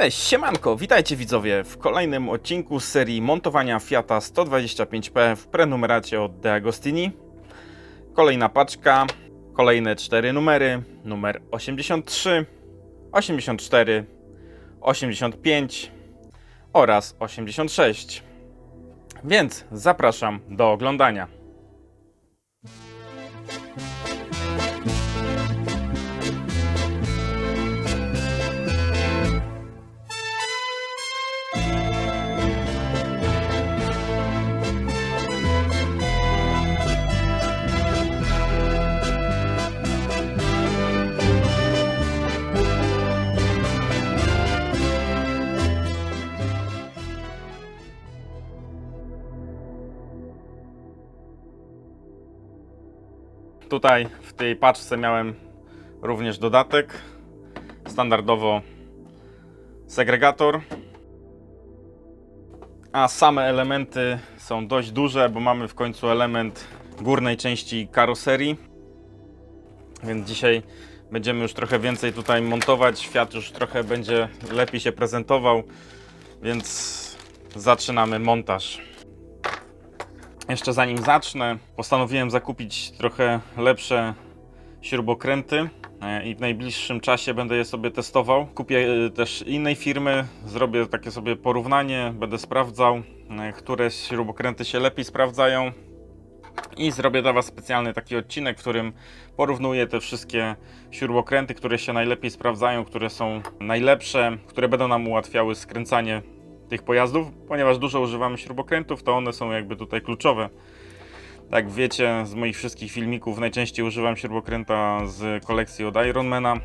Cześć, siemanko, witajcie widzowie w kolejnym odcinku serii montowania Fiata 125P w prenumeracie od De Agostini. Kolejna paczka, kolejne cztery numery, numer 83, 84, 85 oraz 86. Więc zapraszam do oglądania. Tutaj w tej paczce miałem również dodatek. Standardowo segregator. A same elementy są dość duże, bo mamy w końcu element górnej części karoserii. Więc dzisiaj będziemy już trochę więcej tutaj montować. Świat już trochę będzie lepiej się prezentował, więc zaczynamy montaż. Jeszcze zanim zacznę, postanowiłem zakupić trochę lepsze śrubokręty e, i w najbliższym czasie będę je sobie testował. Kupię e, też innej firmy, zrobię takie sobie porównanie, będę sprawdzał, e, które śrubokręty się lepiej sprawdzają. I zrobię dla Was specjalny taki odcinek, w którym porównuję te wszystkie śrubokręty, które się najlepiej sprawdzają, które są najlepsze, które będą nam ułatwiały skręcanie tych pojazdów, ponieważ dużo używamy śrubokrętów, to one są jakby tutaj kluczowe. Jak wiecie z moich wszystkich filmików, najczęściej używam śrubokręta z kolekcji od Ironmana.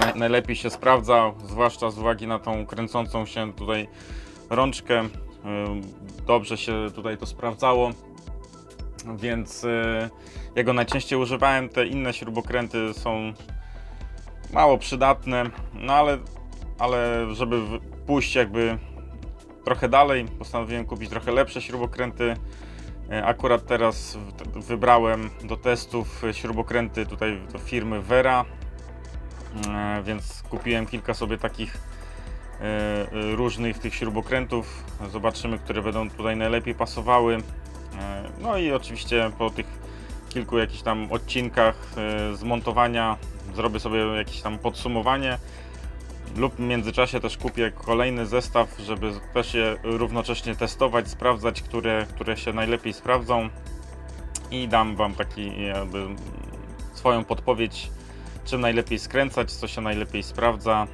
Naj, najlepiej się sprawdza, zwłaszcza z uwagi na tą kręcącą się tutaj rączkę. Ym, Dobrze się tutaj to sprawdzało, więc y, jego najczęściej używałem. Te inne śrubokręty są mało przydatne, no ale, ale żeby pójść jakby trochę dalej, postanowiłem kupić trochę lepsze śrubokręty. E, Akurat teraz wybrałem do testów śrubokręty tutaj do firmy Vera, E, więc kupiłem kilka sobie takich e, różnych tych śrubokrętów. Zobaczymy, które będą tutaj najlepiej pasowały. No i oczywiście po tych kilku jakichś tam odcinkach zmontowania zrobię sobie jakieś tam podsumowanie lub w międzyczasie też kupię kolejny zestaw, żeby też je równocześnie testować, sprawdzać, które, które się najlepiej sprawdzą i dam Wam taki jakby swoją podpowiedź, czym najlepiej skręcać, co się najlepiej sprawdza.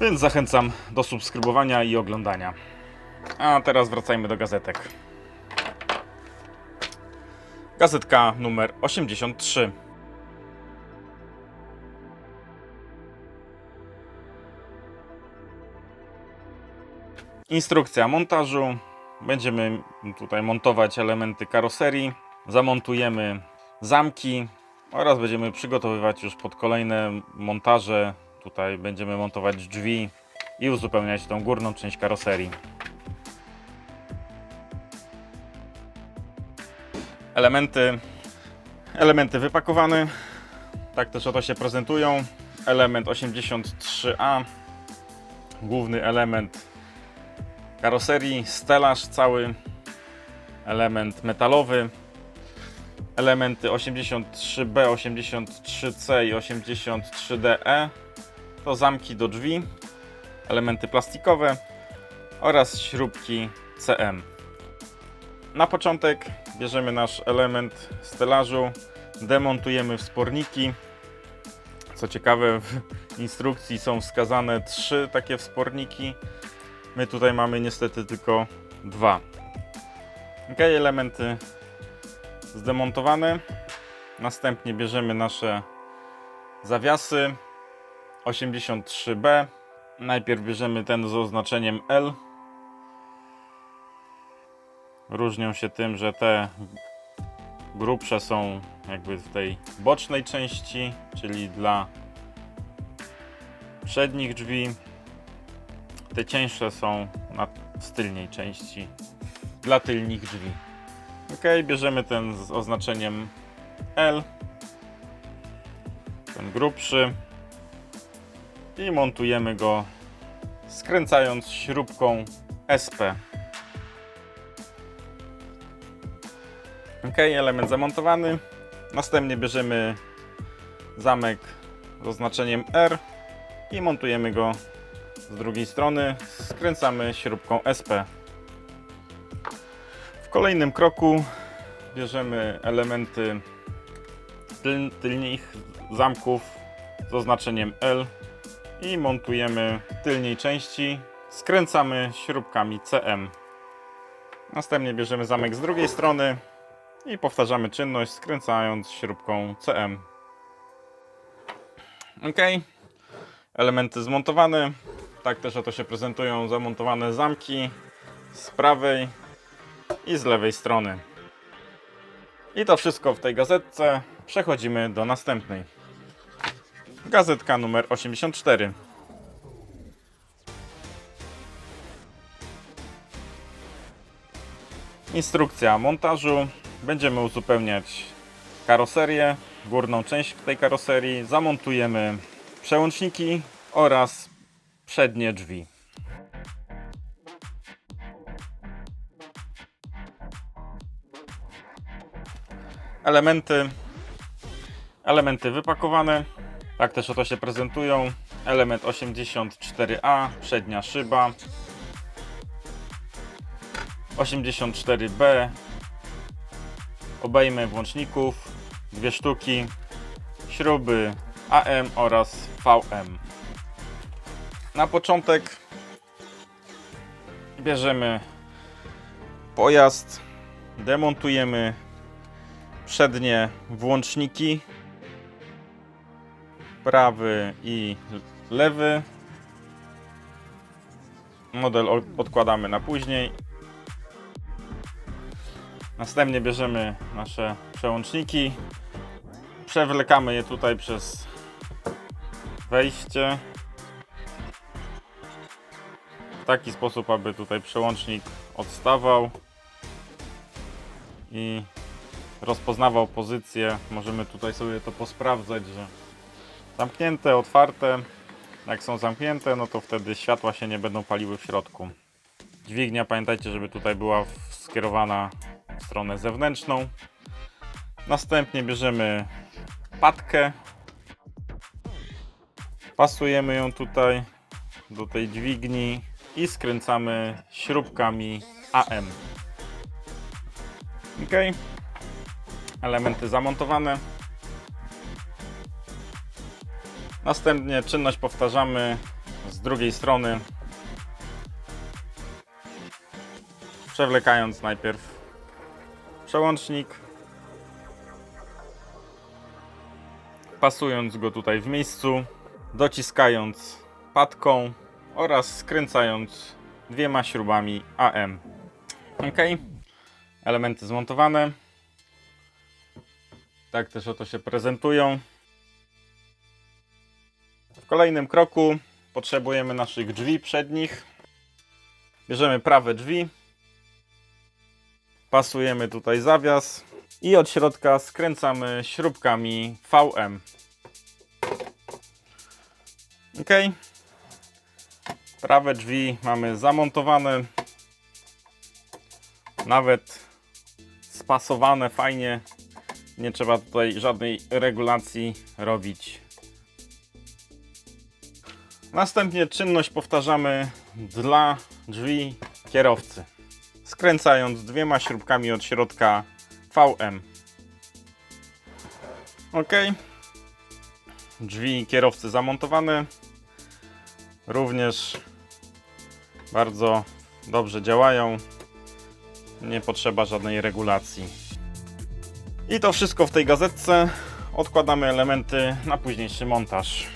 Więc zachęcam do subskrybowania i oglądania. A teraz wracajmy do gazetek. Gazetka numer 83. Instrukcja montażu. Będziemy tutaj montować elementy karoserii. Zamontujemy zamki oraz będziemy przygotowywać już pod kolejne montaże. Tutaj będziemy montować drzwi i uzupełniać tą górną część karoserii. Elementy, elementy wypakowane. Tak też oto się prezentują. Element 83A, główny element karoserii, stelaż cały, element metalowy, elementy 83B, 83C i 83DE to zamki do drzwi, elementy plastikowe oraz śrubki CM. Na początek bierzemy nasz element stelażu, demontujemy wsporniki. Co ciekawe, w instrukcji są wskazane trzy takie wsporniki. My tutaj mamy niestety tylko dwa. Ok, elementy zdemontowane. Następnie bierzemy nasze zawiasy 83B. Najpierw bierzemy ten z oznaczeniem L. Różnią się tym, że te grubsze są jakby w tej bocznej części, czyli dla przednich drzwi. Te cieńsze są na z tylnej części dla tylnych drzwi. Ok, bierzemy ten z oznaczeniem L. Ten grubszy. i montujemy go skręcając śrubką SP. Ok, element zamontowany. Następnie bierzemy zamek z oznaczeniem R i montujemy go z drugiej strony. Skręcamy śrubką SP. W kolejnym kroku bierzemy elementy tyl, tylnych zamków z oznaczeniem L i montujemy w tylniej części. Skręcamy śrubkami CM. Następnie bierzemy zamek z drugiej strony i powtarzamy czynność skręcając śrubką CM. Ok. Elementy zmontowane. Tak też oto się prezentują zamontowane zamki z prawej i z lewej strony. I to wszystko w tej gazetce. Przechodzimy do następnej. Gazetka numer 84. Instrukcja montażu. Będziemy uzupełniać karoserię, górną część tej karoserii. Zamontujemy przełączniki oraz przednie drzwi. Elementy elementy wypakowane. Tak też oto się prezentują. Element 84A, przednia szyba. 84B, obejmy włączników, dwie sztuki, śruby AM oraz VM. Na początek bierzemy pojazd, demontujemy przednie włączniki, prawy i lewy. Model od- odkładamy na później. Następnie bierzemy nasze przełączniki, przewlekamy je tutaj przez wejście w taki sposób, aby tutaj przełącznik odstawał i rozpoznawał pozycję. Możemy tutaj sobie to posprawdzać, że zamknięte, otwarte. Jak są zamknięte, no to wtedy światła się nie będą paliły w środku. Dźwignia, pamiętajcie, żeby tutaj była skierowana w stronę zewnętrzną. Następnie bierzemy patkę. Pasujemy ją tutaj do tej dźwigni i skręcamy śrubkami AM. Ok. Elementy zamontowane. Następnie czynność powtarzamy z drugiej strony. Przewlekając najpierw przełącznik. Pasując go tutaj w miejscu, dociskając patką oraz skręcając dwiema śrubami AM. Ok. Elementy zmontowane. Tak też oto się prezentują. W kolejnym kroku potrzebujemy naszych drzwi przednich. Bierzemy prawe drzwi. Pasujemy tutaj zawias i od środka skręcamy śrubkami VM. Ok. Prawe drzwi mamy zamontowane. Nawet spasowane fajnie. Nie trzeba tutaj żadnej regulacji robić. Następnie czynność powtarzamy dla drzwi kierowcy. Skręcając dwiema śrubkami od środka VM. Ok. Drzwi kierowcy zamontowane. Również bardzo dobrze działają. Nie potrzeba żadnej regulacji. I to wszystko w tej gazetce. Odkładamy elementy na późniejszy montaż.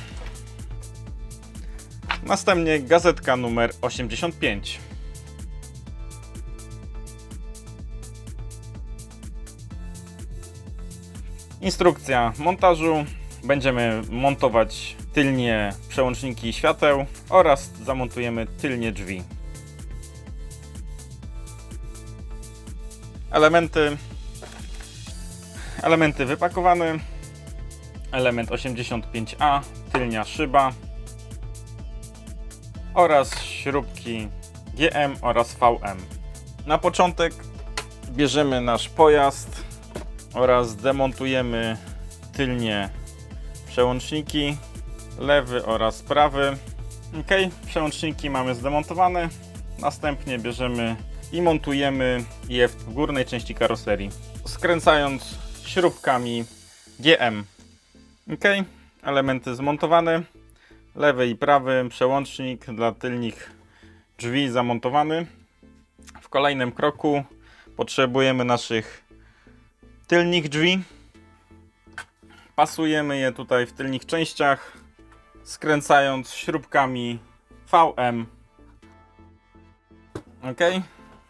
Następnie gazetka numer 85. Instrukcja montażu. Będziemy montować tylnie przełączniki świateł oraz zamontujemy tylnie drzwi. Elementy elementy wypakowane. Element 85A, tylnia szyba. oraz śrubki GM oraz VM. Na początek bierzemy nasz pojazd oraz demontujemy tylnie przełączniki lewy oraz prawy. Ok, przełączniki mamy zdemontowane. Następnie bierzemy i montujemy je w górnej części karoserii, skręcając śrubkami GM. Ok, elementy zmontowane. Lewy i prawy przełącznik dla tylnych drzwi zamontowany. W kolejnym kroku potrzebujemy naszych tylnych drzwi. Pasujemy je tutaj w tylnych częściach, skręcając śrubkami VM. Ok,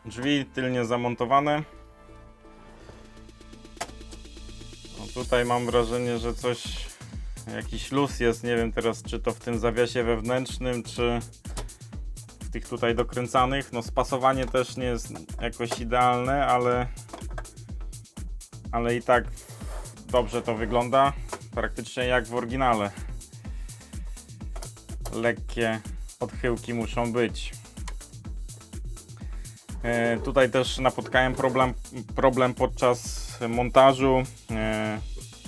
drzwi tylnie zamontowane. No tutaj mam wrażenie, że coś, jakiś luz jest. Nie wiem teraz, czy to w tym zawiasie wewnętrznym, czy w tych tutaj dokręcanych. No spasowanie też nie jest jakoś idealne, ale ale i tak dobrze to wygląda. Praktycznie jak w oryginale. Lekkie odchyłki muszą być. E, tutaj też napotkałem problem, problem podczas montażu. E,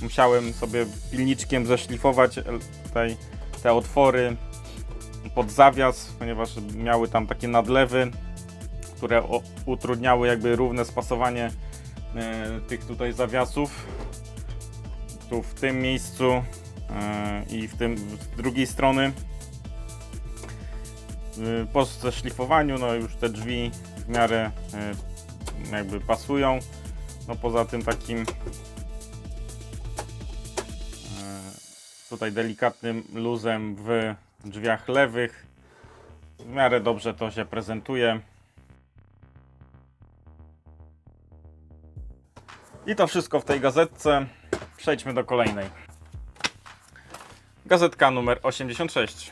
musiałem sobie pilniczkiem zeszlifować tutaj te otwory pod zawias, ponieważ miały tam takie nadlewy, które utrudniały jakby równe spasowanie e, tych tutaj zawiasów. Tu w tym miejscu e, i w tym z drugiej strony. E, Po zeszlifowaniu, no już te drzwi w miarę e, jakby pasują. No poza tym takim tutaj delikatnym luzem w drzwiach lewych. W miarę dobrze to się prezentuje. I to wszystko w tej gazetce. Przejdźmy do kolejnej. Gazetka numer 86.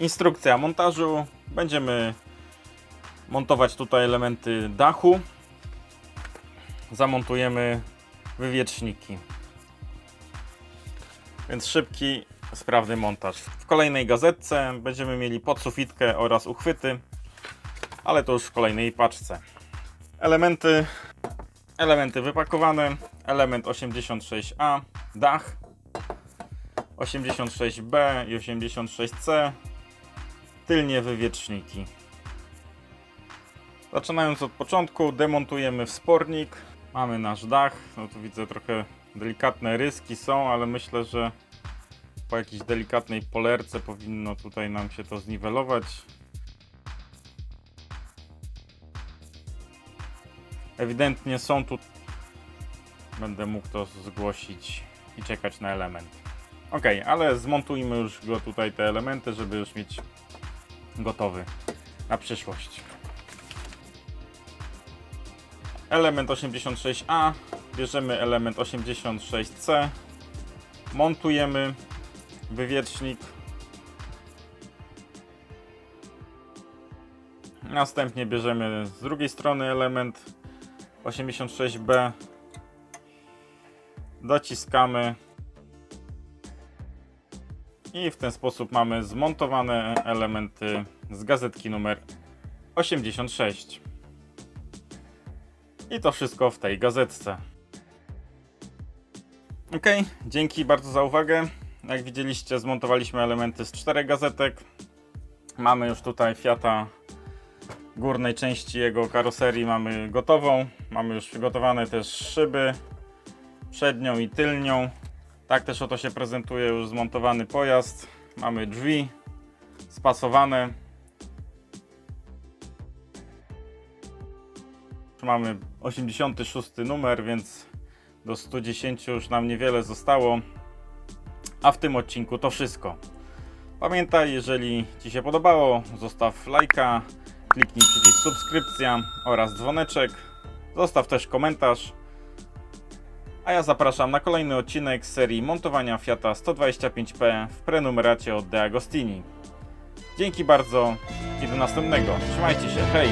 Instrukcja montażu. Będziemy montować tutaj elementy dachu. Zamontujemy wywieczniki. Więc szybki, sprawny montaż. W kolejnej gazetce będziemy mieli podsufitkę oraz uchwyty, ale to już w kolejnej paczce. Elementy, elementy wypakowane. Element 86A, dach. 86B i 86C. Tylnie wywieczniki. Zaczynając od początku, demontujemy wspornik. Mamy nasz dach. No tu widzę trochę delikatne ryski są, ale myślę, że po jakiejś delikatnej polerce powinno tutaj nam się to zniwelować. Ewidentnie są tu. Będę mógł to zgłosić i czekać na element. Ok, ale zmontujmy już go tutaj te elementy, żeby już mieć gotowy na przyszłość. Element 86A, bierzemy element 86C, montujemy wywiecznik. Następnie bierzemy z drugiej strony element 86B, dociskamy i w ten sposób mamy zmontowane elementy z gazetki numer 86. I to wszystko w tej gazetce. Ok, dzięki bardzo za uwagę. Jak widzieliście, zmontowaliśmy elementy z czterech gazetek. Mamy już tutaj Fiata górnej części jego karoserii mamy gotową. Mamy już przygotowane też szyby przednią i tylnią. Tak też oto się prezentuje już zmontowany pojazd. Mamy drzwi spasowane. Mamy 86 numer, więc do 110 już nam niewiele zostało. A w tym odcinku to wszystko. Pamiętaj, jeżeli Ci się podobało, zostaw lajka, kliknij przycisk subskrypcja oraz dzwoneczek. Zostaw też komentarz. A ja zapraszam na kolejny odcinek serii montowania Fiata 125P w prenumeracie od De Agostini. Dzięki bardzo i do następnego. Trzymajcie się, hej!